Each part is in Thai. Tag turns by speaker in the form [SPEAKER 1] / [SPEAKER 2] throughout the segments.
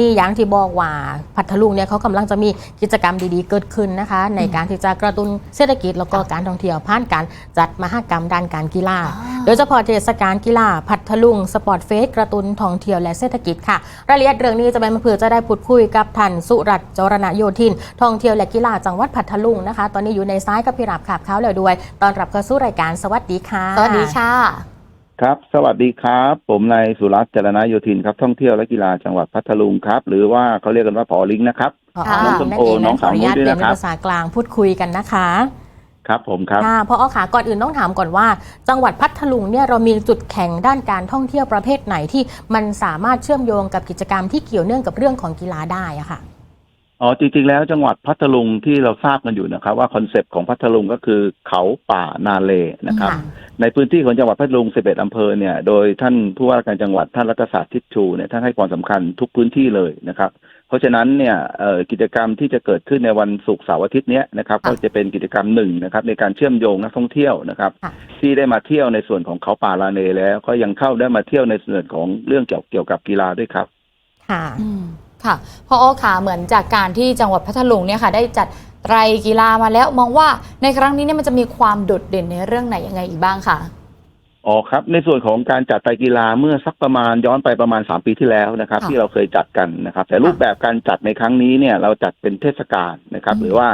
[SPEAKER 1] นี้อย่างที่บอกว่าพัทลุงเนี่ยเขากำลังจะมีกิจกรรมดีๆเกิดขึ้นนะคะ ในการที่จะกระตุ้นเศรษฐกิจแล้วก็การท่องเที่ยวผ่านการจัดมหกรรมด้านการกีฬาโดยเฉพาะเทศกาลกีฬาพัทลุงสปอร์ตเฟสกระตุ้นท่องเที่ยวและเศรษฐกิจค่ะรายละเอียดเรื่องนี้จะเป็นมาเพื่อจะได้พูดคุยกับท่านสุรัตน์จรณโยธินท่องเที่ยวและกีฬาจังหวัดพัทลุงนะคะ ตอนนี้อยู่ในซ้ายกับพี่รับขับเขาแล้วด้วย ตอนรับเข้าสู่รายการสวัสดีค่ะ
[SPEAKER 2] สวัสดีค่ะ
[SPEAKER 3] ครับ สวัสดีครับ ผมนายสุรัตน์จรณโยธินครับ ท่องเที่ยวและกีฬาจังหวัดพัทลุงครับ หรือว่าเขาเรียกกันว่าผอลิงนะครับ
[SPEAKER 1] พอ
[SPEAKER 2] ค่ะ
[SPEAKER 1] นั่
[SPEAKER 3] น้องส้มโอน้องสาวนุ้ยด้วยนะครับ
[SPEAKER 1] เป็นภาษากลางพูดคุยกันนะคะ
[SPEAKER 3] ครับผมครับ
[SPEAKER 1] ค่ะพอขาก่อนอื่นต้องถามก่อนว่า จังหวัดพัทลุงเนี่ยเรามีจุดแข็งด้านการท่องเที่ยวประเภทไหนที่มันสามารถเชื่อมโยงกับกิจกรรมที่เกี่ยวเนื่องกับเรื่องของกีฬาได้อะค่ะ
[SPEAKER 3] อ๋อจริงๆแล้วจังหวัดพัทลุงที่เราทราบกันอยู่นะครับ ว่าคอนเซปต์ของพัทลุงก็คือเขาป่านาเลนะครับ
[SPEAKER 1] ค่ะ
[SPEAKER 3] ในพื้นที่ของจังหวัดพัทลุง 11 อำเภอเนี่ยโดยท่านผู้ว่าการจังหวัดท่านรัฐศาสตร์ทิศชูเนี่ยท่านให้ความสำคัญทุกพื้นที่เลยนะครับ เพราะฉะนั้นเนี่ยเอ่อกิจกรรมที่จะเกิดขึ้นในวันศุกร์เสาร์อาทิตย์เนี้ยนะครับ
[SPEAKER 2] ค่ะ
[SPEAKER 3] ก็จะเป็นกิจกรรมหนึ่งนะครับในการเชื่อมโยงนักท่องเที่ยวนะครับ
[SPEAKER 1] ค่ะ
[SPEAKER 3] ที่ได้มาเที่ยวในส่วนของเขาป่าลาเนแล้ว ก็ยังเข้าได้มาเที่ยวในส่วนของเรื่องเกี่ยวเกี่ยวกับกีฬาด้วยครับ
[SPEAKER 1] ค่ะ
[SPEAKER 2] อืม ค่ะพออค่ะเหมือนจากการที่จังหวัดพัทลุงเนี่ยค่ะ ได้จัดไตรกีฬามาแล้วมองว่าในครั้งนี้เนี่ยมันจะมีความโดดเด่นในเรื่องไหนยังไงอีกบ้างคะ
[SPEAKER 3] อ๋อครับในส่วนของการจัดไตรกีฬาเมื่อสักประมาณย้อนไปประมาณ 3 ปีที่แล้วนะครับ
[SPEAKER 2] ค่ะ
[SPEAKER 3] ที่เราเคยจัดกันนะครับ แต่รูปแบบการจัดในครั้งนี้เนี่ยเราจัดเป็นเทศกาลนะครับ
[SPEAKER 2] อืม
[SPEAKER 3] หรือว่า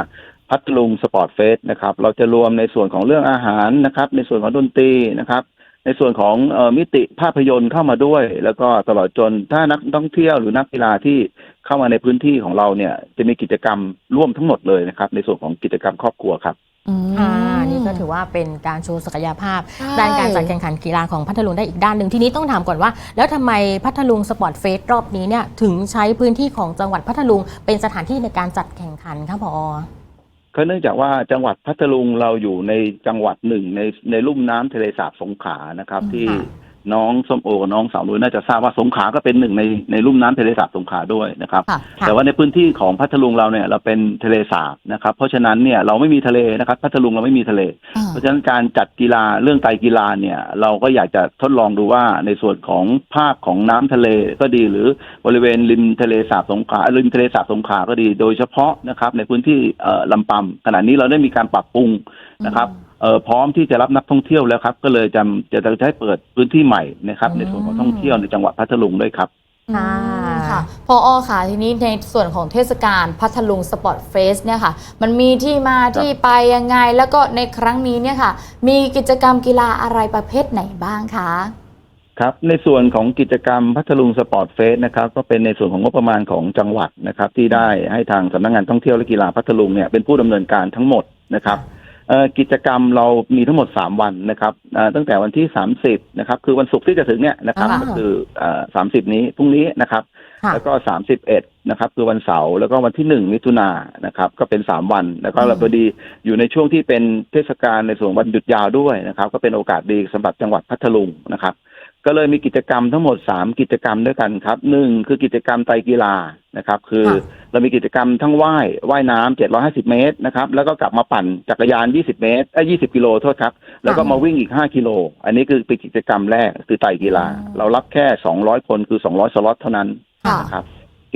[SPEAKER 3] พัทลุงสปอร์ตเฟสนะครับ เราจะรวมในส่วนของเรื่องอาหารนะครับ ในส่วนของดนตรีนะครับ ในส่วนของเออมิติภาพยนตร์เข้ามาด้วย แล้วก็ตลอดจนถ้านักท่องเที่ยวหรือนักกีฬาที่เข้ามาในพื้นที่ของเราเนี่ย จะมีกิจกรรมร่วมทั้งหมดเลยนะครับ ในส่วนของกิจกรรมครอบครัวครับ
[SPEAKER 2] อืม
[SPEAKER 1] อ่านี่ก็ถือว่าเป็นการโชว์ศักยภาพ
[SPEAKER 2] ใช่
[SPEAKER 1] ด้านการจัดแข่งขันกีฬาของพัทลุงได้อีกด้านหนึ่งทีนี้ต้องถามก่อนว่า แล้วทำไมพัทลุงสปอร์ตเฟสรอบนี้เนี่ยถึงใช้พื้นที่ของจังหวัดพัทลุงเป็นสถานที่ในการจัดแข่งขันคะพอ
[SPEAKER 3] ก็เนื่องจากว่าจังหวัดพัทลุงเราอยู่ในจังหวัดหนึ่งในในลุ่มน้ำทะเลสาบสงขลานะครับ
[SPEAKER 2] อืม
[SPEAKER 3] ที่
[SPEAKER 1] ค่ะ
[SPEAKER 3] น้องส้มโอกับน้องสาวนุ้ยน่าจะทราบว่าสงขลาก็เป็นหนึ่งในในลุ่มน้ำทะเลสาบสงขลาด้วยนะครับ
[SPEAKER 2] ค่ะ
[SPEAKER 1] ค่ะ
[SPEAKER 3] แต่ว่าในพื้นที่ของพัทลุงเราเนี่ยเราเป็นทะเลสาบนะครับ เพราะฉะนั้นเนี่ยเราไม่มีทะเลนะครับ พัทลุงเราไม่มีทะเล
[SPEAKER 2] อ่า
[SPEAKER 3] เพราะฉะนั้นการจัดกีฬาเรื่องไตรกีฬาเนี่ยเราก็อยากจะทดลองดูว่าในส่วนของภาพของน้ำทะเลก็ดีหรือบริเวณริมทะเลสาบสงขลาริมทะเลสาบสงขลาก็ดี โดยเฉพาะนะครับในพื้นที่เอ่อลำปำขณะนี้เราได้มีการปรับปรุงนะครับ เอ่อพร้อมที่จะรับนักท่องเที่ยวแล้วครับ ก็เลยจะจะจะให้เปิดพื้นที่ใหม่นะครับ ในส่วนของท่องเที่ยวในจังหวัดพัทลุงด้วยครับ
[SPEAKER 1] ค่ะ
[SPEAKER 2] ค่ะพออค่ะทีนี้ในส่วนของเทศกาลพัทลุงสปอร์ตเฟสเนี่ยค่ะ มันมีที่มาที่ไปยังไง แล้วก็ในครั้งนี้เนี่ยค่ะ มีกิจกรรมกีฬาอะไรประเภทไหนบ้างคะ
[SPEAKER 3] ครับ ในส่วนของกิจกรรมพัทลุงสปอร์ตเฟสนะครับก็เป็นในส่วนของงบประมาณของจังหวัดนะครับ ที่ได้ให้ทางสำนักงานท่องเที่ยวและกีฬาพัทลุงเนี่ยเป็นผู้ดำเนินการทั้งหมดนะครับเอ่อ กิจกรรมเรามีทั้งหมด 3 วันนะครับเอ่อตั้งแต่วันที่ 30นะครับคือวันศุกร์ที่จะถึงเนี่ยนะครับ
[SPEAKER 1] อ่า
[SPEAKER 3] ก็คือเอ่อ30 นี้พรุ่งนี้นะครับ
[SPEAKER 1] ค่ะ
[SPEAKER 3] แล้วก็ 31นะครับคือวันเสาร์แล้วก็วันที่ 1 มิถุนายนนะครับก็เป็น 3 วัน แล้วก็
[SPEAKER 2] อืม
[SPEAKER 3] เราพอดีอยู่ในช่วงที่เป็นเทศกาลในส่วนวันหยุดยาวด้วยนะครับ ก็เป็นโอกาสดีสำหรับจังหวัดพัทลุงนะครับ ก็เลยมีกิจกรรมทั้งหมด 3 กิจกรรมด้วยกันครับหนึ่งคือกิจกรรมไตรกีฬานะครับ คือ
[SPEAKER 1] ค่ะ
[SPEAKER 3] เรามีกิจกรรมทั้งว่ายว่ายน้ำ750 เมตรนะครับแล้วก็กลับมาปั่นจักรยาน 20 เมตรเอ้ย20 กิโลโทษครับ แล้วก็มาวิ่งอีก 5 กิโล อันนี้คือเป็นกิจกรรมแรกคือไตรกีฬา
[SPEAKER 2] อ๋อ
[SPEAKER 3] เรารับแค่ 200 คนคือ 200 สล็อตเท่านั้น
[SPEAKER 2] ค่ะ
[SPEAKER 3] นะครับ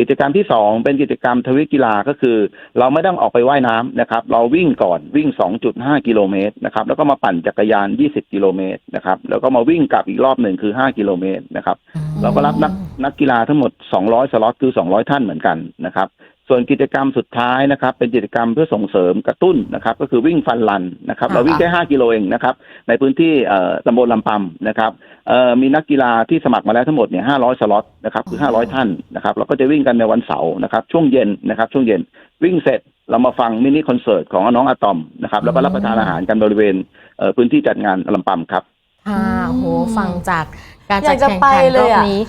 [SPEAKER 3] กิจกรรมที่สองเป็นกิจกรรมทวิกีฬาก็คือ เราไม่ต้องออกไปว่ายน้ำนะครับ เราวิ่งก่อนวิ่ง 2.5 กิโลเมตรนะครับ แล้วก็มาปั่นจักรยาน 20 กิโลเมตรนะครับ แล้วก็มาวิ่งกลับอีกรอบหนึ่งคือ 5 กิโลเมตรนะครับ เราก็รับนักนักกีฬาทั้งหมด 200 สล็อตคือ 200 ท่านเหมือนกันนะครับ ส่วนกิจกรรมสุดท้ายนะครับ เป็นกิจกรรมเพื่อส่งเสริมกระตุ้นนะครับ ก็คือวิ่งฟันรันนะครับ
[SPEAKER 2] ค่ะ
[SPEAKER 3] เราวิ่งแค่5กิโลเองนะครับ ในพื้นที่เอ่อตำบลลำปำนะครับเอ่อมีนักกีฬาที่สมัครมาแล้วทั้งหมดเนี่ย500 สล็อตนะครับคือ 500 ท่านนะครับ เราก็จะวิ่งกันในวันเสาร์นะครับช่วงเย็นนะครับ ช่วงเย็นวิ่งเสร็จเรามาฟังมินิคอนเสิร์ตของน้องอะตอมนะครับแล้วก็รับประทานอาหารกันบริเวณเอ่อพื้นที่จัดงานลำปำครับ
[SPEAKER 1] ค่ะโอ้โหฟังจากการ
[SPEAKER 2] อยา
[SPEAKER 1] จัด
[SPEAKER 2] กจะ
[SPEAKER 1] แข่ง
[SPEAKER 2] ไป
[SPEAKER 1] ขัน
[SPEAKER 2] เล
[SPEAKER 1] ร
[SPEAKER 2] ย
[SPEAKER 1] อบ
[SPEAKER 2] อะ
[SPEAKER 1] นี้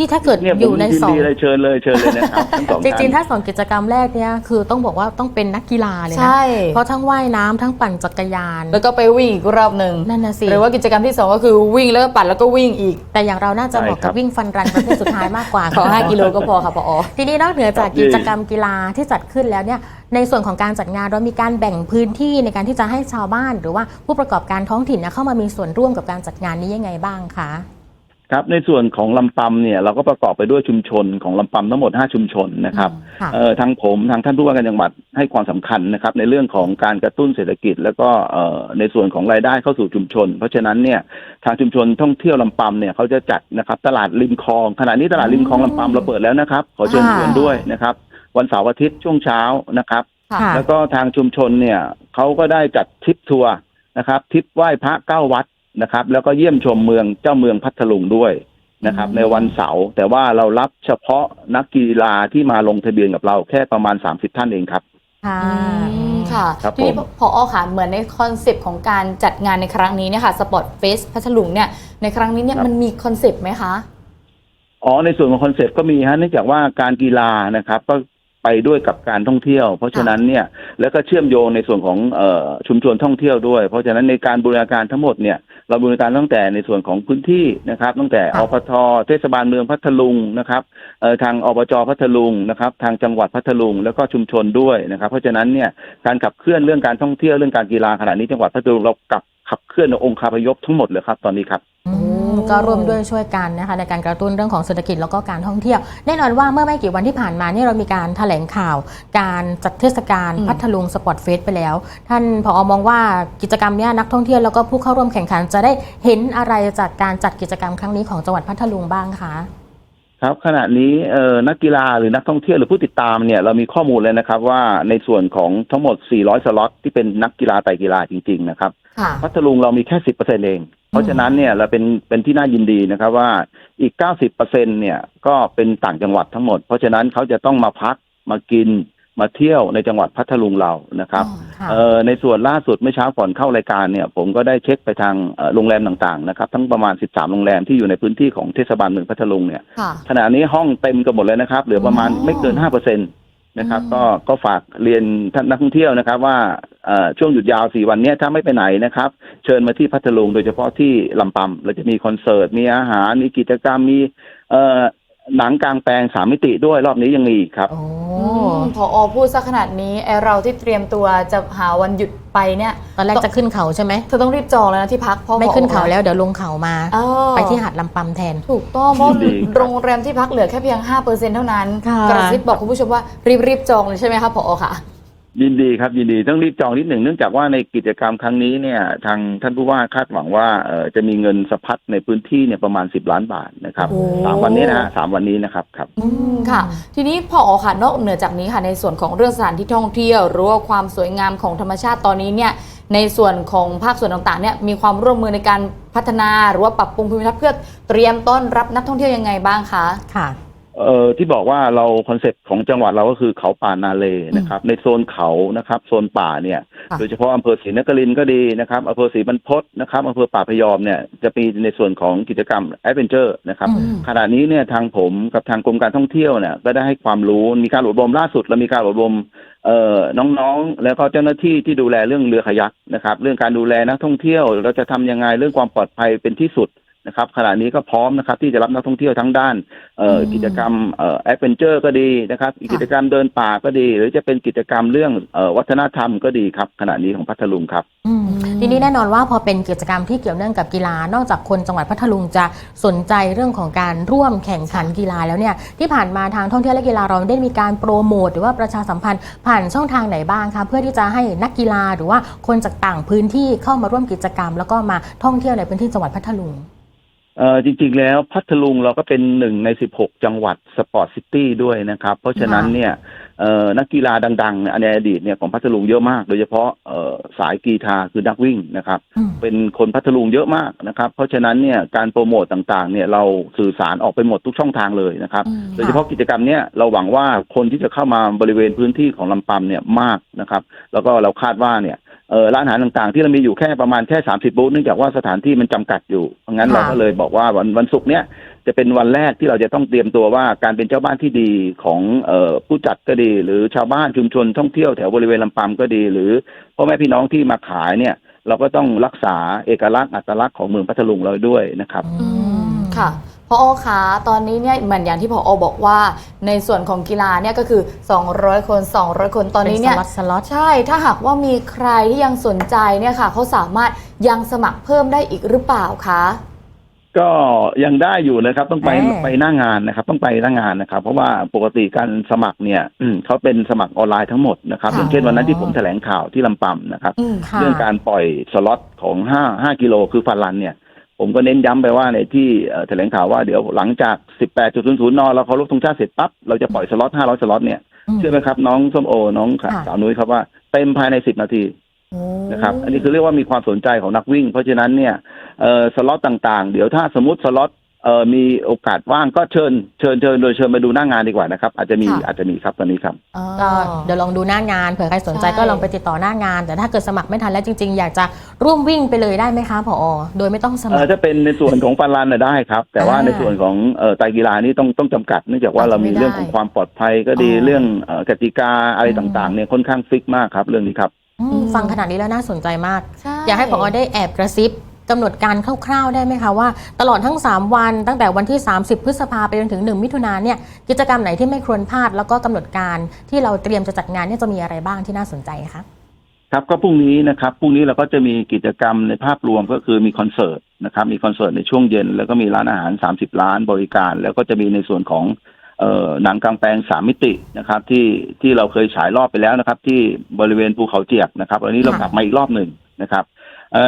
[SPEAKER 1] ที่ถ้าเกิด
[SPEAKER 3] เนี่ย
[SPEAKER 1] อ
[SPEAKER 3] ผม
[SPEAKER 1] ยู่ใน
[SPEAKER 3] ยิน
[SPEAKER 1] สอง
[SPEAKER 3] ดีเลยเชิญเลยเชิญเลยนะครับทั้งสอง
[SPEAKER 1] จริงๆ
[SPEAKER 3] ท่าน
[SPEAKER 1] ถ้าสองกิจกรรมแรกเนี่ยคือต้องบอกว่าต้องเป็นนักกีฬาเลย
[SPEAKER 2] ใช่
[SPEAKER 1] นะเพราะทั้งว่ายน้ำทั้งปั่นจักรยาน
[SPEAKER 2] แล้วก็ไปวิ่งอีกรอบหนึ่ง
[SPEAKER 1] นั่นน่ะสิ
[SPEAKER 2] หรือว่ากิจกรรมที่สองก็คือวิ่งแล้วก็ปั่นแล้วก็วิ่งอีก
[SPEAKER 1] แต่อย่างเราน่าจะเหมาะ
[SPEAKER 3] ใช่ครั
[SPEAKER 1] กับบวิ่งฟันรันประเภทสุดท้ายมากกว่า
[SPEAKER 2] ขอ5กิโลก็พอค่ะพออ
[SPEAKER 1] ทีนี้นอกเหนือจากกิจกรรมกีฬาที่จัดขึ้นแล้วเนี่ยในส่วนของการจัดงานเรามีการแบ่งพื้นที่ในการที่จะให้ชาวบ้าน หรือว่าผู้ประกอบการท้องถิ่นเนี่ยเข้ามามีส่วนร่วมกับการจัดงานนี้ยังไงบ้างคะ
[SPEAKER 3] ครับในส่วนของลำปำเนี่ยเราก็ประกอบไปด้วยชุมชนของลำปำทั้งหมด 5 ชุมชนนะครับ
[SPEAKER 1] ค่ะ
[SPEAKER 3] เอ่อทางผมทางท่านผู้ว่าการจังหวัดให้ความสำคัญนะครับ ในเรื่องของการกระตุ้นเศรษฐกิจ แล้วก็เอ่อในส่วนของรายได้เข้าสู่ชุมชน เพราะฉะนั้นเนี่ยทางชุมชนท่องเที่ยวลำปำเนี่ยเขาจะจัดนะครับตลาดริมคลองขณะนี้ตลาดริมคลองลำปำเราเปิดแล้วนะครับ ขอเชิญชวนด้วยนะครับ วันเสาร์อาทิตย์ช่วงเช้านะครับ
[SPEAKER 2] ค่ะ
[SPEAKER 1] ค่ะ
[SPEAKER 3] แล้วก็ทางชุมชนเนี่ยเขาก็ได้จัดทริปทัวร์นะครับทริปไหว้พระเก้าวัด นะครับ แล้วก็เยี่ยมชมเมืองเจ้าเมืองพัทลุงด้วยนะครับ
[SPEAKER 2] อืม
[SPEAKER 3] ในวันเสาร์แต่ว่าเรารับเฉพาะนักกีฬาที่มาลงทะเบียนกับเราแค่ประมาณ 30 ท่านเองครับ
[SPEAKER 1] ค่ะ
[SPEAKER 2] อืมค่ะ
[SPEAKER 3] ครับ
[SPEAKER 2] ทีนี้
[SPEAKER 3] ผม
[SPEAKER 2] พอค่ะเหมือนในคอนเซปต์ของการจัดงานในครั้งนี้เนี่ยค่ะสปอร์ตเฟสพัทลุงเนี่ยในครั้งนี้เนี่ยมันมีคอนเซปต์ไหมคะ
[SPEAKER 3] อ๋อในส่วนของคอนเซ็ปต์ก็มีฮะเนื่องจากว่าการกีฬานะครับก็ไปด้วยกับการท่องเที่ยว เพราะฉะนั้นเนี่ยแล้วก็เชื่อมโยงในส่วนของเอ่อชุมชนท่องเที่ยวด้วย เพราะฉะนั้นในการบูรณาการทั้งหมดเนี่ย เราบูรณาการตั้งแต่ในส่วนของพื้นที่นะครับ ตั้งแต่
[SPEAKER 1] ค่ะ
[SPEAKER 3] อปทเทศบาลเมืองพัทลุงนะครับเอ่อทางอบจพัทลุงนะครับ ทางจังหวัดพัทลุงแล้วก็ชุมชนด้วยนะครับ เพราะฉะนั้นเนี่ยการขับเคลื่อนเรื่องการท่องเที่ยวเรื่องการกีฬาขณะนี้จังหวัดพัทลุงเรากลับขับเคลื่อนในองค์คาพยพทั้งหมดเลยครับตอนนี้ครับ
[SPEAKER 1] อืม ก็ร่วมด้วยช่วยกันนะคะในการกระตุ้นเรื่องของเศรษฐกิจแล้วก็การท่องเที่ยว แน่นอนว่าเมื่อไม่กี่วันที่ผ่านมานี่เรามีการแถลงข่าว การจัดเทศกาล
[SPEAKER 2] อืม
[SPEAKER 1] พัทลุงสปอร์ตเฟสไปแล้ว ท่านผอมองว่ากิจกรรมเนี้ยนักท่องเที่ยวแล้วก็ผู้เข้าร่วมแข่งขันจะได้เห็นอะไรจากการจัดกิจกรรมครั้งนี้ของจังหวัดพัทลุงบ้างคะ
[SPEAKER 3] ครับขณะนี้เอ่อนักกีฬาหรือนักท่องเที่ยวหรือผู้ติดตามเนี่ยเรามีข้อมูลเลยนะครับว่าในส่วนของทั้งหมด 400 สล็อตที่เป็นนักกีฬาไต่กีฬาจริง ๆ นะครับ
[SPEAKER 2] ค่ะ
[SPEAKER 3] พัทลุงเรามีแค่ 10%เอง เพราะฉะนั้นเนี่ยเราเป็นเป็นที่น่ายินดีนะครับว่าอีก 90%เนี่ยก็เป็นต่างจังหวัดทั้งหมด เพราะฉะนั้นเขาจะต้องมาพักมากินมาเที่ยวในจังหวัดพัทลุงเรานะครับ
[SPEAKER 1] ค่ะ
[SPEAKER 3] เอ่อในส่วนล่าสุดเมื่อเช้าก่อนเข้ารายการเนี่ย ผมก็ได้เช็คไปทางเอ่อโรงแรมต่างๆนะครับ ทั้งประมาณ 13 โรงแรมที่อยู่ในพื้นที่ของเทศบาลเมืองพัทลุงเนี่ย
[SPEAKER 2] ค่ะ
[SPEAKER 3] ขณะนี้ห้องเต็มกันหมดเลยนะครับเหลือประมาณ
[SPEAKER 2] อ๋อ
[SPEAKER 3] ไม่เกิน5%เปอร์เซ็นต นะครับ
[SPEAKER 2] อืม
[SPEAKER 3] ก็ก็ฝากเรียนท่านนักท่องเที่ยวนะครับ ว่าเอ่อช่วงหยุดยาว4วันเนี้ยถ้าไม่ไปไหนนะครับ เชิญมาที่พัทลุงโดยเฉพาะที่ลำปำเราจะมีคอนเสิร์ตมีอาหาร มีกิจกรรมมีเอ่อหนังกลางแปลงสามมิติด้วยรอบนี้ยังมีอีกครับ
[SPEAKER 1] โอ้
[SPEAKER 2] ม พอพูดซะขนาดนี้ไอเราที่เตรียมตัวจะหาวันหยุดไปเนี่ย
[SPEAKER 1] ตอนแรกจะขึ้นเขาใช่ไหม
[SPEAKER 2] เธอต้องรีบจองแล้วนะที่พักเพราะ
[SPEAKER 1] ไม่ขึ้นเขา
[SPEAKER 2] ผอ
[SPEAKER 1] แล้วเดี๋ยวลงเขามา
[SPEAKER 2] อ๋อ
[SPEAKER 1] ไปที่หาดลำปำแทน
[SPEAKER 2] ถูกต้องเพราะ
[SPEAKER 3] ยินดีครับ
[SPEAKER 2] โรงแรมที่พักเหลือแค่เพียง5%เท่านั้น
[SPEAKER 1] ค่ะ
[SPEAKER 2] กระซิบบอกคุณผู้ชมว่ารีบรีบๆจองเลยใช่ไหมคะพอค่ะ
[SPEAKER 3] ยินดีครับยินดีต้องรีบจองนิดหนึ่งเนื่องจากว่าในกิจกรรมครั้งนี้เนี่ย ทางท่านผู้ว่าคาดหวังว่าเอ่อจะมีเงินสะพัดในพื้นที่เนี่ยประมาณ 10 ล้านบาทนะครับ
[SPEAKER 2] โอ้
[SPEAKER 3] สามวันนี้นะฮะสามวันนี้นะครับครับ
[SPEAKER 2] อืมค่ะ ทีนี้พอค่ะนอกเหนือจากนี้ค่ะในส่วนของเรื่องสถานที่ท่องเที่ยว หรือว่าความสวยงามของธรรมชาติตอนนี้เนี่ยในส่วนของภาคส่วนต่างๆเนี่ยมีความร่วมมือในการพัฒนาหรือว่าปรับปรุงภูมิทัศน์เพื่อเตรียมต้อนรับนักท่องเที่ยวยังไงบ้างคะ
[SPEAKER 1] ค่ะ
[SPEAKER 3] เอ่อที่บอกว่าเราคอนเซ็ปต์ของจังหวัดเราก็คือเขาป่านาเลนะครับ ในโซนเขานะครับโซนป่าเนี่ย
[SPEAKER 2] ค่ะ
[SPEAKER 3] โดยเฉพาะอำเภอศรีนครินทร์ก็ดีนะครับอำเภอศรีบรรพตนะครับอำเภอป่าพยอมเนี่ยจะมีในส่วนของกิจกรรมแอดเวนเจอร์นะครับ
[SPEAKER 1] อืม
[SPEAKER 3] ขณะนี้เนี่ยทางผมกับทางกรมการท่องเที่ยวเนี่ยก็ได้ให้ความรู้มีการอบรมล่าสุดเรามีการอบรมเอ่อน้องๆ แล้วก็เจ้าหน้าที่ที่ดูแลเรื่องเรือขยักนะครับ เรื่องการดูแลนักท่องเที่ยวเราจะทำยังไงเรื่องความปลอดภัยเป็นที่สุด นะครับขณะนี้ก็พร้อมนะครับที่จะรับนักท่องเที่ยวทั้งด้านเอ่อ
[SPEAKER 2] อืม
[SPEAKER 3] กิจกรรมเอ่อแอดเวนเจอร์ก็ดีนะครับกิจกรรมเดินป่าก็ดี หรือจะเป็นกิจกรรมเรื่องเอ่อวัฒนธรรมก็ดีครับขณะนี้ของพัทลุงครับ
[SPEAKER 1] อืมทีนี้แน่นอนว่าพอเป็นกิจกรรมที่เกี่ยวเนื่องกับกีฬานอกจากคนจังหวัดพัทลุงจะสนใจเรื่องของการร่วมแข่งขันกีฬาแล้วเนี่ยที่ผ่านมาทางท่องเที่ยวและกีฬาเราได้มีการโปรโมทหรือว่าประชาสัมพันธ์ผ่านช่องทางไหนบ้างคะเพื่อที่จะให้นักกีฬาหรือว่าคนจากต่างพื้นที่เข้ามาร่วมกิจกรรม แล้วก็มาท่องเที่ยวในพื้นที่จังหวัดพัทลุง
[SPEAKER 3] เอ่อจริงๆแล้วพัทลุงเราก็เป็นหนึ่งใน 16 จังหวัดสปอร์ตซิตี้ด้วยนะครับ เพราะฉะนั้นเนี่ยเอ่อนักกีฬาดังๆในอดีตเนี่ยของพัทลุงเยอะมาก โดยเฉพาะเอ่อสายกีฬาคือนักวิ่งนะครับ
[SPEAKER 1] อืม
[SPEAKER 3] เป็นคนพัทลุงเยอะมากนะครับ เพราะฉะนั้นเนี่ยการโปรโมตต่างๆเนี่ยเราสื่อสารออกไปหมดทุกช่องทางเลยนะครับ
[SPEAKER 2] อืม
[SPEAKER 3] โดยเฉพาะกิจกรรมเนี้ยเราหวังว่าคนที่จะเข้ามาบริเวณพื้นที่ของลำปำเนี่ยมากนะครับ แล้วก็เราคาดว่าเนี่ยเออร้านอาหารต่างๆ ที่เรามีอยู่แค่ประมาณแค่30บูธเนื่องจากว่าสถานที่มันจำกัดอยู่เพราะงั้น
[SPEAKER 1] ค่ะ
[SPEAKER 3] เราก็เลยบอกว่าวันวันศุกร์เนี้ยจะเป็นวันแรกที่เราจะต้องเตรียมตัวว่าการเป็นเจ้าบ้านที่ดีของเอ่อผู้จัดก็ดี หรือชาวบ้านชุมชนท่องเที่ยวแถวบริเวณลำปำก็ดี หรือพ่อแม่พี่น้องที่มาขายเนี่ย เราก็ต้องรักษาเอกลักษณ์อัตลักษณ์ของเมืองพัทลุงเราด้วยนะครับ
[SPEAKER 2] อืมค่ะ พอคะตอนนี้เนี่ยเหมือนอย่างที่พอบอกว่า ในส่วนของกีฬาเนี่ยก็คือ 200 คน 200 คนตอนนี้เนี่ย
[SPEAKER 1] ป็สล็อตสล็อต
[SPEAKER 2] ใช่ ถ้าหากว่ามีใครที่ยังสนใจเนี่ยค่ะเขาสามารถยังสมัครเพิ่มได้อีกหรือเปล่าคะ
[SPEAKER 3] ก็ยังได้อยู่นะครับ ต้องไป
[SPEAKER 1] เอ๊ะ
[SPEAKER 3] ไปหน้างานนะครับ ต้องไปหน้างานนะครับ เพราะว่าปกติการสมัครเนี่ยอืมเขาเป็นสมัครออนไลน์ทั้งหมดนะครับ
[SPEAKER 2] ค่ะ
[SPEAKER 3] อย่างเช่นวันนั้นที่ผมแถลงข่าวที่ลำปำนะครับ
[SPEAKER 2] อืม
[SPEAKER 1] ค่ะ
[SPEAKER 3] เรื่องการปล่อยสล็อตของห้าห้ากิโลคือฟันรันเนี่ย ผมก็เน้นย้ำไปว่าในที่เอ่อแถลงข่าวว่าเดี๋ยวหลังจาก 18.00นเราเคารพธงชาติเสร็จปั๊บเราจะปล่อยสล็อต500สล็อตเนี่ย
[SPEAKER 1] อืม
[SPEAKER 3] เชื่อไหมครับน้องส้มโอ น้อง
[SPEAKER 1] ค่ะ
[SPEAKER 3] สาวนุ้ยครับว่าเต็มภายใน 10 นาที
[SPEAKER 2] โอ้
[SPEAKER 3] นะครับอันนี้คือเรียกว่ามีความสนใจของนักวิ่ง เพราะฉะนั้นเนี่ยเอ่อสล็อตต่างๆ เดี๋ยวถ้าสมมติสล็อต เอ่อมีโอกาสว่างก็เชิญเชิญเชิญโดยเชิญมาดูหน้างานดีกว่านะครับ อาจจะมีอาจจะมีครับตอนนี้ครับ
[SPEAKER 2] อ๋อ
[SPEAKER 1] ก็เดี๋ยวลองดูหน้างานเผื่อใครสนใจ
[SPEAKER 2] ใช่
[SPEAKER 1] ก็ลองไปติดต่อหน้างาน แต่ถ้าเกิดสมัครไม่ทันแล้วจริง ๆ อยากจะร่วมวิ่งไปเลยได้ไหมคะผอโดยไม่ต้องส
[SPEAKER 3] เอ
[SPEAKER 1] มัค
[SPEAKER 3] อ
[SPEAKER 1] ร
[SPEAKER 3] ถ้าเป็นในส่วนของฟันรันน่ะได้ครับ แต่ว่า
[SPEAKER 1] อ่า
[SPEAKER 3] ในส่วนของเอ่อไตรกีฬานี่ต้องต้องจำกัดเนื่องจากว่าเรามีเรื่องของความปลอดภัยก็ดี
[SPEAKER 2] อ๋อ
[SPEAKER 3] เรื่องเอ่อกติกาอะไร
[SPEAKER 1] อืม
[SPEAKER 3] ต่างๆเนี่ยค่อนข้างฟิกมากครับเรื่องนี้ครับ
[SPEAKER 1] อืม
[SPEAKER 2] อืม
[SPEAKER 1] ฟังขนาดนี้แล้วน่าสนใจมาก
[SPEAKER 2] ใช่
[SPEAKER 1] อยากให้ผอได้แอบกระซิบ กำหนดการคร่าวๆได้ไหมคะว่า ตลอดทั้ง 3 วัน ตั้งแต่วันที่ 30 พฤษภาไปจนถึง 1 มิถุนายนเนี่ยกิจกรรมไหนที่ไม่ควรพลาด แล้วก็กำหนดการที่เราเตรียมจะจัดงานเนี่ยจะมีอะไรบ้างที่น่าสนใจคะ
[SPEAKER 3] ครับก็พรุ่งนี้นะครับพรุ่งนี้เราก็จะมีกิจกรรมในภาพรวมก็คือมีคอนเสิร์ตนะครับมีคอนเสิร์ตในช่วงเย็น แล้วก็มีร้านอาหาร 30ร้านบริการ แล้วก็จะมีในส่วนของเอ่อหนังกลางแปลงสามมิตินะครับที่ที่เราเคยฉายรอบไปแล้วนะครับ ที่บริเวณภูเขาเจียกนะครับวันนี้เรากลับมาอีกรอบหนึ่งนะครับ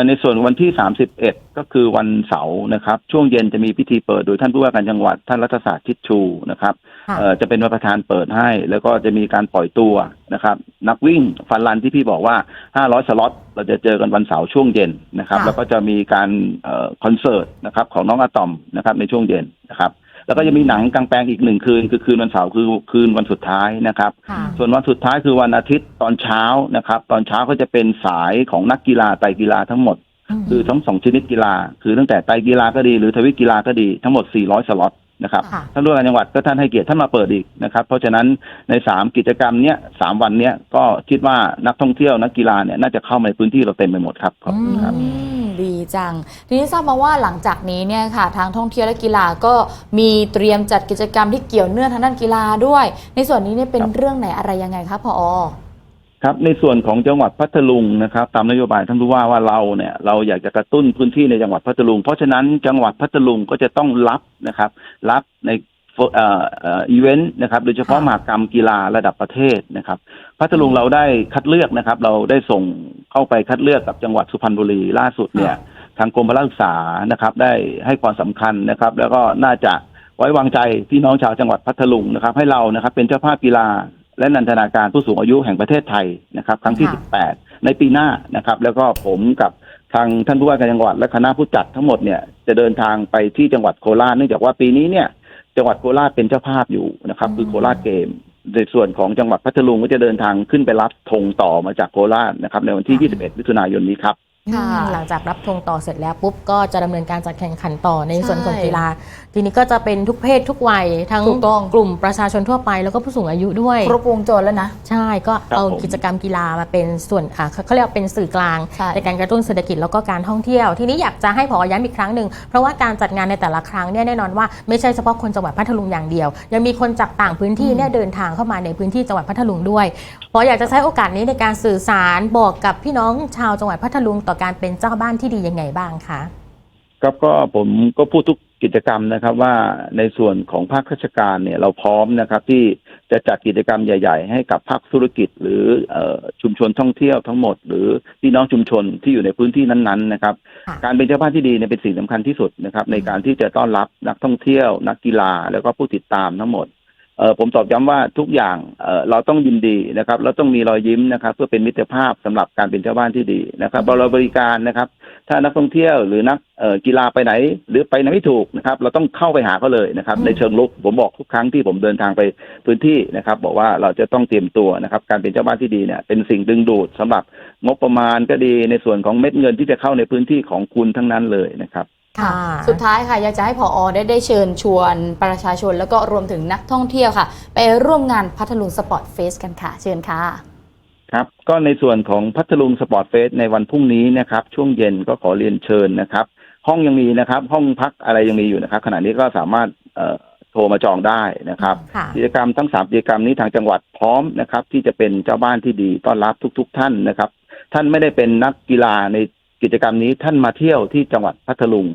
[SPEAKER 3] ในส่วนวันที่ 31 ก็คือวันเสาร์นะครับ ช่วงเย็นจะมีพิธีเปิดโดยท่านผู้ว่าการจังหวัดท่านรัฐศาสตร์ทิศชูนะครับ
[SPEAKER 1] ค่ะ
[SPEAKER 3] เอ่อจะเป็นประธานเปิดให้ แล้วก็จะมีการปล่อยตัวนะครับ นักวิ่งฟันรันที่พี่บอกว่า 500 สล็อตเราจะเจอกันวันเสาร์ช่วงเย็นนะครับ
[SPEAKER 1] ค่ะ
[SPEAKER 3] แล้วก็จะมีการเอ่อคอนเสิร์ตนะครับของน้องอะตอมนะครับในช่วงเย็นนะครับ แล้วก็จะมีหนังกลางแปลงอีกหนึ่งคืน คือคืนวันเสาร์คือคืนวันสุดท้ายนะครับ
[SPEAKER 1] ค่ะ
[SPEAKER 3] ส่วนวันสุดท้ายคือวันอาทิตย์ตอนเช้านะครับ ตอนเช้าก็จะเป็นสายของนักกีฬาไตรกีฬาทั้งหมด
[SPEAKER 1] ม
[SPEAKER 3] คือทั้งสองชนิดกีฬา คือตั้งแต่ไตรกีฬาก็ดีหรือทวิกีฬาก็ดีทั้งหมด 400 สล็อตนะครับ
[SPEAKER 1] ค่ะ
[SPEAKER 3] ท่านผู้ว่าการจังหวัดก็ท่านให้เกียรติท่านมาเปิดอีกนะครับเพราะฉะนั้นในสามกิจกรรมเนี้ยสามวันเนี้ยก็คิดว่านักท่องเที่ยวนักกีฬาเนี่ยน่าจะเข้ามาในพื้นที่เราเต็มไปหมดครับขอบคุณครับ
[SPEAKER 2] อืม ดีจัง ทีนี้ทราบมาว่าหลังจากนี้เนี่ยค่ะทางท่องเที่ยวและกีฬาก็มีเตรียมจัดกิจกรรมที่เกี่ยวเนื่องทางด้านกีฬาด้วย ในส่วนนี้เนี่ยเป็น
[SPEAKER 3] ครับ
[SPEAKER 2] เรื่องไหนอะไรยังไงคะพอ
[SPEAKER 3] ครับในส่วนของจังหวัดพัทลุงนะครับ ตามนโยบายท่านผู้ว่าว่าเราเนี่ยเราอยากจะกระตุ้นพื้นที่ในจังหวัดพัทลุง เพราะฉะนั้นจังหวัดพัทลุงก็จะต้องรับนะครับ รับในเอ่อเอ่ออีเวนต์นะครับโดยเฉพาะ
[SPEAKER 1] ค่ะ
[SPEAKER 3] มหากรรมกีฬาระดับประเทศนะครับพัทลุงเราได้คัดเลือกนะครับ เราได้ส่งเข้าไปคัดเลือกกับจังหวัดสุพรรณบุรีล่าสุดเนี่ยทางกรมพละศึกษานะครับ ได้ให้ความสำคัญนะครับ แล้วก็น่าจะไว้วางใจพี่น้องชาวจังหวัดพัทลุงนะครับ ให้เรานะครับเป็นเจ้าภาพกีฬาและนันทนาการผู้สูงอายุแห่งประเทศไทยนะครับ ครั้งที่
[SPEAKER 1] ค่ะ
[SPEAKER 3] 18 ในปีหน้านะครับ แล้วก็ผมกับทางท่านผู้ว่าการจังหวัดและคณะผู้จัดทั้งหมดเนี่ยจะเดินทางไปที่จังหวัดโคราชเนื่องจากว่าปีนี้เนี่ย จังหวัดโคราชเป็นเจ้าภาพอยู่นะครับ คือโคราชเกม ในส่วนของจังหวัดพัทลุงก็จะเดินทางขึ้นไปรับธงต่อมาจากโคราชนะครับในวันที่ 21 มิถุนายนนี้ครับ
[SPEAKER 2] ค่ะ
[SPEAKER 1] อืมหลังจากรับธงต่อเสร็จแล้วปุ๊บก็จะดำเนินการจัดแข่งขันต่อใน
[SPEAKER 2] ใช่
[SPEAKER 1] ส่วนของกีฬา ทีนี้ก็จะเป็นทุกเพศทุกวัยทั้ง
[SPEAKER 2] ถูกต้อง
[SPEAKER 1] กลุ่มประชาชนทั่วไปแล้วก็ผู้สูงอายุด้วย
[SPEAKER 2] ครบวงจรแล้วนะ
[SPEAKER 1] ใช่ก็
[SPEAKER 3] ครับ
[SPEAKER 1] เอา
[SPEAKER 3] ผม
[SPEAKER 1] กิจกรรมกีฬามาเป็นส่วนอะเขาเขาเรียกว่าเป็นสื่อกลาง
[SPEAKER 2] ใช่
[SPEAKER 1] การกระตุ้นเศรษฐกิจแล้วก็การท่องเที่ยว ทีนี้อยากจะให้ผอย้ำอีกครั้งหนึ่งเพราะว่าการจัดงานในแต่ละครั้งเนี่ยแน่นอนว่าไม่ใช่เฉพาะคนจังหวัดพัทลุงอย่างเดียว ยังมีคนจากต่างพื้นที่เนี่ยเดินทางเข้ามาในพื้นที่จังหวัดพัทลุงด้วยผออยากจะใช้โอกาสนี้ในการสื่อสารบอกกับพี่น้องชาวจังหวัดพัทลุงต่อการเป็นเจ้าบ้านที่ดียังไงบ้างคะ
[SPEAKER 3] ครับก็ผมก็พูดทุก กิจกรรมนะครับว่าในส่วนของภาคราชการเนี่ยเราพร้อมนะครับ ที่จะจัดกิจกรรมใหญ่ ๆ ให้กับภาคธุรกิจ หรือเอ่อชุมชนท่องเที่ยวทั้งหมด หรือพี่น้องชุมชนที่อยู่ในพื้นที่นั้นๆนะครับ
[SPEAKER 1] ค่ะ
[SPEAKER 3] การเป็นเจ้าภาพที่ดีเนี่ยเป็นสิ่งสำคัญที่สุดนะครับ ในการที่จะต้อนรับนักท่องเที่ยว นักกีฬาแล้วก็ผู้ติดตามทั้งหมด เออผมตอบย้ำว่าทุกอย่างเออเราต้องยินดีนะครับเราต้องมีรอยยิ้มนะครับ เพื่อเป็นมิตรภาพสำหรับการเป็นเจ้าบ้านที่ดีนะครับเราบริการนะครับ ถ้านักท่องเที่ยวหรือนักเอ่อกีฬาไปไหน หรือไปไหนไม่ถูกนะครับ เราต้องเข้าไปหาเขาเลยนะครับ ในเชิงลุกผมบอกทุกครั้งที่ผมเดินทางไปพื้นที่นะครับ บอกว่าเราจะต้องเตรียมตัวนะครับ การเป็นเจ้าบ้านที่ดีเนี่ยเป็นสิ่งดึงดูดสำหรับงบประมาณก็ดีในส่วนของเม็ดเงินที่จะเข้าในพื้นที่ของคุณทั้งนั้นเลยนะครับ
[SPEAKER 1] ค่ะ
[SPEAKER 2] สุดท้ายค่ะอยากจะให้ผอได้ได้เชิญชวนประชาชน แล้วก็รวมถึงนักท่องเที่ยวค่ะ ไปร่วมงานพัทลุงสปอร์ตเฟสกันค่ะ เชิญค่ะ
[SPEAKER 3] ครับ ก็ในส่วนของพัทลุงสปอร์ตเฟสในวันพรุ่งนี้นะครับ ช่วงเย็นก็ขอเรียนเชิญนะครับ ห้องยังมีนะครับ ห้องพักอะไรยังมีอยู่นะครับ ขณะนี้ก็สามารถเอ่อโทรมาจองได้นะครับ
[SPEAKER 1] ค่ะ
[SPEAKER 3] กิจกรรมทั้งสามกิจกรรมนี้ทางจังหวัดพร้อมนะครับ ที่จะเป็นเจ้าบ้านที่ดีต้อนรับทุก ๆ ท่านนะครับ ท่านไม่ได้เป็นนักกีฬาใน กิจกรรมนี้ท่านมาเที่ยวที่จังหวัดพัทลุง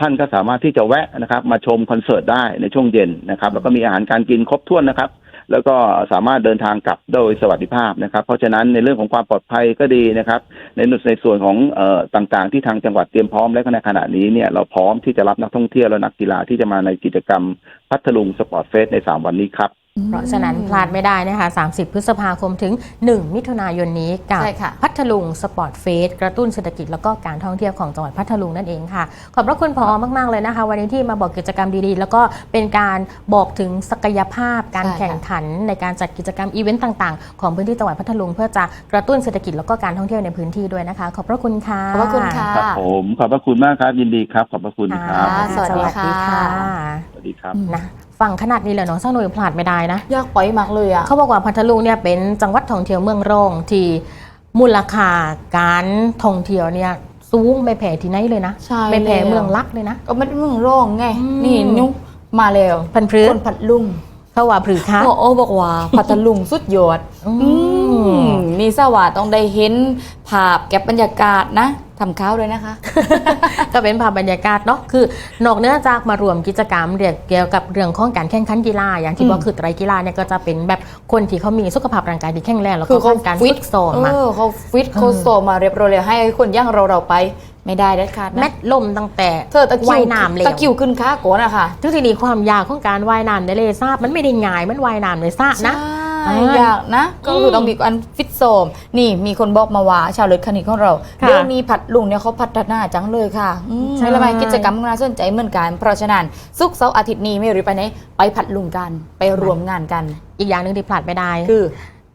[SPEAKER 3] ท่านก็สามารถที่จะแวะนะครับ มาชมคอนเสิร์ตได้ในช่วงเย็นนะครับ แล้วก็มีอาหารการกินครบถ้วนนะครับ แล้วก็สามารถเดินทางกลับโดยสวัสดิภาพนะครับ เพราะฉะนั้นในเรื่องของความปลอดภัยก็ดีนะครับ ในในส่วนของเอ่อต่างๆ ที่ทางจังหวัดเตรียมพร้อมและในขณะนี้เนี่ยเราพร้อมที่จะรับนักท่องเที่ยวและนักกีฬาที่จะมาในกิจกรรมพัทลุงสปอร์ตเฟสใน 3 วันนี้ครับ
[SPEAKER 1] เพราะฉะนั้นพลาดไม่ได้นะคะ 30 พฤษภาคมถึง 1 มิถุนายนนี้กับ
[SPEAKER 2] ใช่ค่ะ
[SPEAKER 1] พัทลุงสปอร์ตเฟสกระตุ้นเศรษฐกิจแล้วก็การท่องเที่ยวของจังหวัดพัทลุงนั่นเองค่ะ ขอบพระคุณพอมากๆเลยนะคะ วันนี้ที่มาบอกกิจกรรมดีๆ แล้วก็เป็นการบอกถึงศักยภาพการ
[SPEAKER 2] ใช่ค่ะ
[SPEAKER 1] แข่งขันในการจัดกิจกรรมอีเวนต์ต่างๆ ของพื้นที่จังหวัดพัทลุง เพื่อจะกระตุ้นเศรษฐกิจแล้วก็การท่องเที่ยวในพื้นที่ด้วยนะคะ ขอบพระคุณค่ะ
[SPEAKER 2] ขอบพระคุณค่ะ
[SPEAKER 3] ครับผมขอบพระคุณมากครับยินดีครับ ขอบพระคุณครับ
[SPEAKER 2] ค่ะสวัสดีค่ะ
[SPEAKER 3] สวัสดีครับ
[SPEAKER 1] นะ ฟังขนาดนี้เลยเนาะสร้างหน่วยพลาดไม่ได้นะ
[SPEAKER 2] ยากไปมากเลยอะ
[SPEAKER 1] เขาบอกว่าพัทลุงเนี่ยเป็นจังหวัดท่องเที่ยวเมืองรองที่มูลค่าการท่องเที่ยวเนี่ยสูงไม่แพ้ที่ไหนเลยนะ
[SPEAKER 2] ใช่
[SPEAKER 1] ไม่แพ้
[SPEAKER 2] แล้ว
[SPEAKER 1] เมืองลักเลยนะ
[SPEAKER 2] ก็ไม่ได้เมืองร่องไง
[SPEAKER 1] อืม
[SPEAKER 2] นี่นุ๊กมาแล้ว
[SPEAKER 1] พันพรื้
[SPEAKER 2] คนพัดลุง
[SPEAKER 1] เขาว่าพรือคะ
[SPEAKER 2] พ่อโอบอกว่าพัทลุงสุดยอด
[SPEAKER 1] อืม
[SPEAKER 2] อืมนี่สว่าต้องได้เห็นภาพแก็บบรรยากาศนะ ทำข้าวเลยนะคะ
[SPEAKER 1] ก็เป็นภาพบรรยากาศเนาะคือนอกเหนือจากมารวมกิจกรรมเรียกเกี่ยวกับเรื่องของการแข่งขันกีฬาอย่างที่
[SPEAKER 2] อืม
[SPEAKER 1] บอกคือไตรกีฬาเนี่ยก็จะเป็นแบบคนที่เขามีสุขภาพร่างกายที่แข็งแรงแล้ว
[SPEAKER 2] คื
[SPEAKER 1] ก็
[SPEAKER 2] อเขา
[SPEAKER 1] ผ่านการ
[SPEAKER 2] ฟิ
[SPEAKER 1] ฝึ
[SPEAKER 2] ต
[SPEAKER 1] กซ้อมมา
[SPEAKER 2] เออเขาฟิตเขาโซมาเรียบร้อยเลยให้คนอย่างเราเราๆไปไม่ได้เด็ดขาด
[SPEAKER 1] แม
[SPEAKER 2] นะ
[SPEAKER 1] ตลมตั้งแต่
[SPEAKER 2] เธอตะคิว
[SPEAKER 1] ว่ายน้ำเลย
[SPEAKER 2] ตะคิวขึ้นค้าโกนอะค่ะ
[SPEAKER 1] ทุกทีนี้ความยากของการว่ายน้ำในเลซาบมันไม่ได้ง่ายเหมันว่ายน้ำในสระนะ
[SPEAKER 2] ใช่
[SPEAKER 1] อ่า
[SPEAKER 2] อ ยากนะ ก็คือต้องมีการฟิตโซม นี่มีคนบอกมาว่าชาวเลือดคณิตของเรา
[SPEAKER 1] ค่ะ
[SPEAKER 2] เดี๋ยวนี้ผัดลุงเนี่ยเขาพัฒนาจังเลยค่ะอืม
[SPEAKER 1] ใช่
[SPEAKER 2] แล้วไหมกิจกรรมน่าสนใจเหมือนกันเพราะฉะนั้นศุกร์เสาร์อาทิตย์นี้ไม่รู้ไปไหนไปผัดลุงกันไปรวมงานกัน
[SPEAKER 1] อีกอย่างหนึ่งที่พลาดไม่ได้
[SPEAKER 2] คือ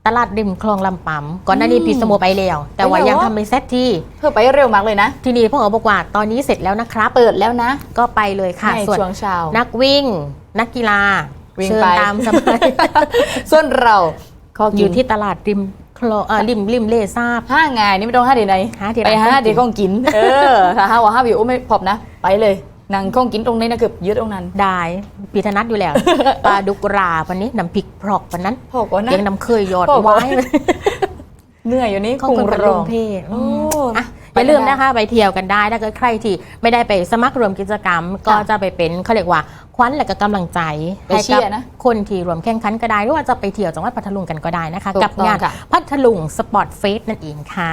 [SPEAKER 1] ตลาดริมคลองลำปั๊มก่อนหน้านี้
[SPEAKER 2] อืม
[SPEAKER 1] พีสโมไปแล้วแต่ว่า
[SPEAKER 2] ไปแล้ว
[SPEAKER 1] ยัง
[SPEAKER 2] เหรอ
[SPEAKER 1] ทำไม่เสร็จที่
[SPEAKER 2] เพื่อไปเร็วมากเลยนะ
[SPEAKER 1] ทีนี้พ่อบอกว่าตอนนี้เสร็จแล้วนะครับ
[SPEAKER 2] เปิดแล้วนะ
[SPEAKER 1] ก็ไปเลยค่ะ
[SPEAKER 2] ใน
[SPEAKER 1] ส่วน
[SPEAKER 2] ช่วงเช้า
[SPEAKER 1] นักวิ่ง นักกีฬา
[SPEAKER 2] วิ่ง
[SPEAKER 1] เชิญ
[SPEAKER 2] ไป
[SPEAKER 1] ตามสบาย
[SPEAKER 2] ส่วนเราขอ
[SPEAKER 1] อ
[SPEAKER 2] กิน
[SPEAKER 1] ยู่ที่ตลาดริมคลองเอ่อริมริมเลซาบ
[SPEAKER 2] ห้างานนี่ไม่ต้องห้าเดียวไหน
[SPEAKER 1] หาที่
[SPEAKER 2] ไป
[SPEAKER 1] ร้าน
[SPEAKER 2] ห้า
[SPEAKER 1] ของกิน
[SPEAKER 2] เดียวของกิน เออถ้าห้าว่าห้าวิวไม่พอบนะ ไปเลยนางของกินตรงนี้นะเกือบยึดตรงนั้น
[SPEAKER 1] ได้ปีธนัดอยู่แล้ว ปลาดุกราวันนี้น้ำพริกพรอกวันนั้น
[SPEAKER 2] พอก่อนนะ
[SPEAKER 1] ยังน้ำเคยหยอด
[SPEAKER 2] พอก่อน
[SPEAKER 1] ไว้
[SPEAKER 2] เหนื่อยอยู่นี่
[SPEAKER 1] ของ
[SPEAKER 2] คุง
[SPEAKER 1] คนเป็น
[SPEAKER 2] ร
[SPEAKER 1] ลุ
[SPEAKER 2] อง
[SPEAKER 1] เพศ
[SPEAKER 2] โอ้
[SPEAKER 1] อะ
[SPEAKER 2] ไป
[SPEAKER 1] อย่าลืม
[SPEAKER 2] ได้
[SPEAKER 1] นะคะไปเที่ยวกันได้ถ้าเกิดใครที่ไม่ได้ไปสมัครรวมกิจกรรม ก็จะไปเป็นเขาเรียกว่าควันและก็กำลังใจ
[SPEAKER 2] ไป
[SPEAKER 1] ให้
[SPEAKER 2] เชี
[SPEAKER 1] กั
[SPEAKER 2] ยร์นะ
[SPEAKER 1] คนที่รวมแข่งขันก็ได้หรือว่าจะไปเที่ยวจังหวัดพัทลุงกันก็ได้นะคะ
[SPEAKER 2] ถูก
[SPEAKER 1] กับ
[SPEAKER 2] ต้อง
[SPEAKER 1] งาน
[SPEAKER 2] ค่ะ
[SPEAKER 1] พัทลุงสปอร์ตเฟสนั่นเองค่ะ